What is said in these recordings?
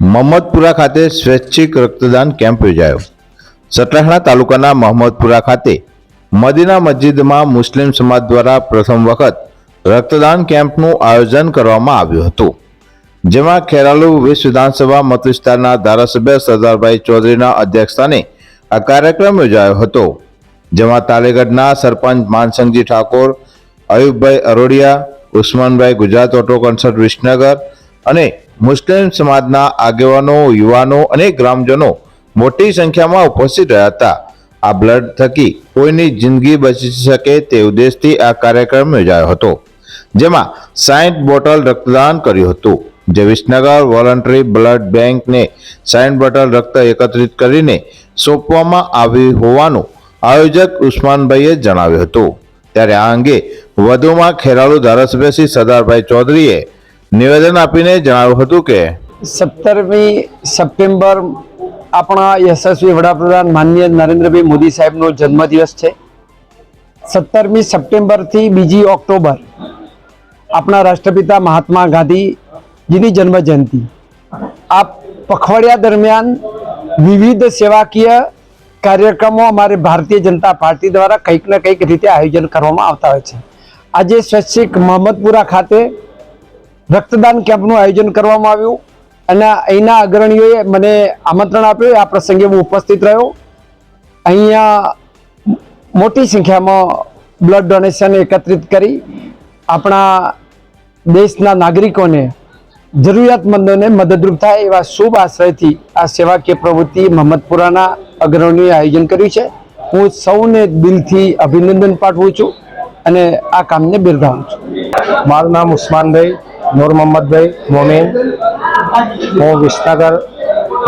મહમ્મદપુરા ખાતે સ્વૈચ્છિક રક્તદાન કેમ્પ યોજાયો. સટલાસણા તાલુકાના મહમ્મદપુરા ખાતે મદીના મસ્જિદમાં મુસ્લિમ સમાજ દ્વારા પ્રથમ વખત રક્તદાન કેમ્પનું આયોજન કરવામાં આવ્યું હતું. જેમાં ખેરાલુ વિશ્વ વિધાનસભા મત વિસ્તારના ધારાસભ્ય સરદારભાઈ ચૌધરીના અધ્યક્ષસ્થાને આ કાર્યક્રમ યોજાયો હતો. જેમાં તાલેગઢના સરપંચ માનસંગજી ઠાકોર, અયુબભાઈ અરોડિયા, ઉસ્માનભાઈ ગુજરાત ઓટો કન્સર્ટ વિસનગર અને મુસ્લિમ સમાજના આગેવાનો, યુવાનો અને ગ્રામજનો મોટી સંખ્યામાં ઉપસ્થિત રહ્યા હતા. આ બ્લડ થકી કોઈની જિંદગી બચી શકે તે ઉદ્દેશથી આ કાર્યક્રમ યોજાયો હતો, જેમાં સાઠ બોટલ રક્તદાન કર્યું હતું, જે વિસનગર વોલન્ટરી બ્લડ બેંકને સાઠ બોટલ રક્ત એકત્રિત કરીને સોંપવામાં આવ્યું હોવાનું આયોજક ઉસ્માનભાઈએ જણાવ્યું હતું. ત્યારે આ અંગે વધુમાં ખેરાલુ ધારાસભ્ય શ્રી સરદારભાઈ ચૌધરીએ નિવેદન આપીને જણાવ્યું હતું કે, સત્તરમી સપ્ટેમ્બર આપણા યશસ્વી વડાપ્રધાન માનનીય નરેન્દ્રભાઈ મોદી સાહેબનો જન્મદિવસ છે. સત્તરમી સપ્ટેમ્બરથી બીજી ઓક્ટોબર આપણા રાષ્ટ્રપિતા મહાત્મા ગાંધીજીની જન્મ જયંતિ આ પખવાડિયા દરમિયાન વિવિધ સેવાકીય કાર્યક્રમો અમારે ભારતીય જનતા પાર્ટી દ્વારા કંઈક ને કંઈક રીતે આયોજન કરવામાં આવતા હોય છે. આજે સ્વૈચ્છિક મહમ્મદપુરા ખાતે રક્તદાન કેમ્પનું આયોજન કરવામાં આવ્યું અને અહીંના અગ્રણીઓએ મને આમંત્રણ આપ્યું. આ પ્રસંગે હું ઉપસ્થિત રહ્યો. અહીંયા મોટી સંખ્યામાં બ્લડ ડોનેશન એકત્રિત કરી આપણા દેશના નાગરિકોને જરૂરિયાતમંદોને મદદરૂપ થાય એવા શુભ આશ્રયથી આ સેવાકીય પ્રવૃત્તિ મહમ્મદપુરાના અગ્રણીઓએ આયોજન કર્યું છે. હું સૌને દિલથી અભિનંદન પાઠવું છું અને આ કામને બિરદાવું છું. મારું નામ ઉસ્માનભાઈ, નૂર મોહમ્મદભાઈ મોમીન. હું વિસનગર,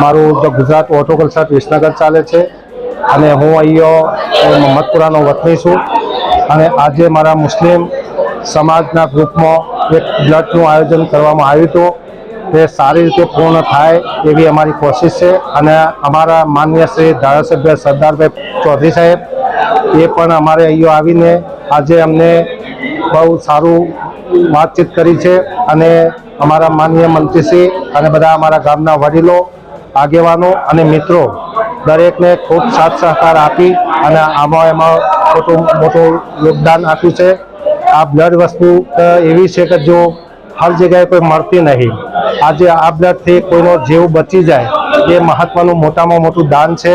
મારું the Gujarat auto concert Visnagar ચાલે છે અને હું અહીંયા મહમ્મદપુરાનો વતની છું. અને આજે મારા મુસ્લિમ સમાજના ગ્રુપમાં એક બ્લડનું આયોજન કરવામાં આવ્યું હતું. તે સારી રીતે પૂર્ણ થાય એવી અમારી કોશિશ છે અને અમારા માન્ય શ્રી ધારાસભ્ય સરદારભાઈ ચૌધરી સાહેબ એ પણ અમારે અહીંયા આવીને આજે અમને બહુ સારું વાતચીત કરી છે અને અમારા માન્ય મંત્રીશ્રી અને બધા અમારા ગામના વડીલો, આગેવાનો અને મિત્રો દરેકને ખૂબ સાથ સહકાર આપી અને આમાં એમાં મોટું મોટું યોગદાન આપ્યું છે. આ બ્લડ વસ્તુ એવી છે કે જો હર જગ્યાએ કોઈ મળતી નહીં. આજે આ બ્લડથી કોઈનો જીવ બચી જાય એ મહત્વનું મોટામાં મોટું દાન છે.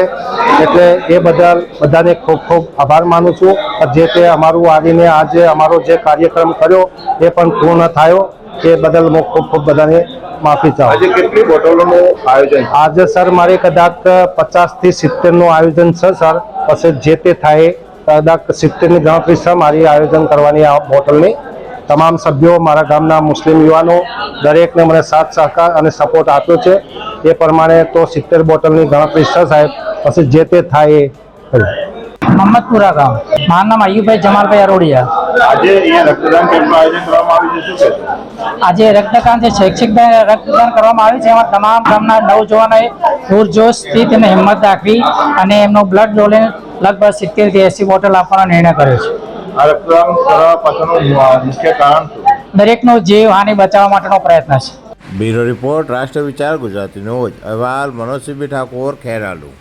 એટલે એ બદલ બધાને ખૂબ ખૂબ આભાર માનું છું જે તે અમારું આવીને આજે અમારો જે કાર્યક્રમ કર્યો એ પણ પૂર્ણ થયો. એ બદલ હું ખૂબ ખૂબ બધાને માફી ચાહું. આજે કેટલી બોટલોનું આયોજન? આજે સર મારે કદાચ પચાસથી સિત્તેરનું આયોજન છે સર. પછી જે તે થાય કદાચ સિત્તેરની ગણતરી છે મારી આયોજન કરવાની આ બોટલની તમામ સભ્યો મારા ગામના મુસ્લિમ યુવાનો દરેકને મને સાથ સહકાર અને સપોર્ટ આપ્યો છે. એ પ્રમાણે તો સિત્તેર બોટલની ગણતરી છે સાહેબ પછી જે તે થાય એ મહમ્મદપુરા ગામ. મારું નામ અયુભાઈ જમાલભાઈ અરોડિયા. આજે રક્તદાન જે શૈક્ષિક રક્તદાન કરવામાં આવ્યું છે એમાં તમામ ગામના નવજવાનોએ પૂરજોશથી તેમને હિંમત રાખવી અને એમનો બ્લડ ડોલે લગભગ સિત્તેરથી એસી બોટલ આપવાનો નિર્ણય કર્યો છે. દરેકનો જીવ હાનિ બચાવવા માટેનો પ્રયત્ન છે. બ્યુરો રિપોર્ટ રાષ્ટ્ર વિચાર ગુજરાતી ન્યૂઝ. અહેવાલ મનોજસિંહ ઠાકોર ખેરાલુ.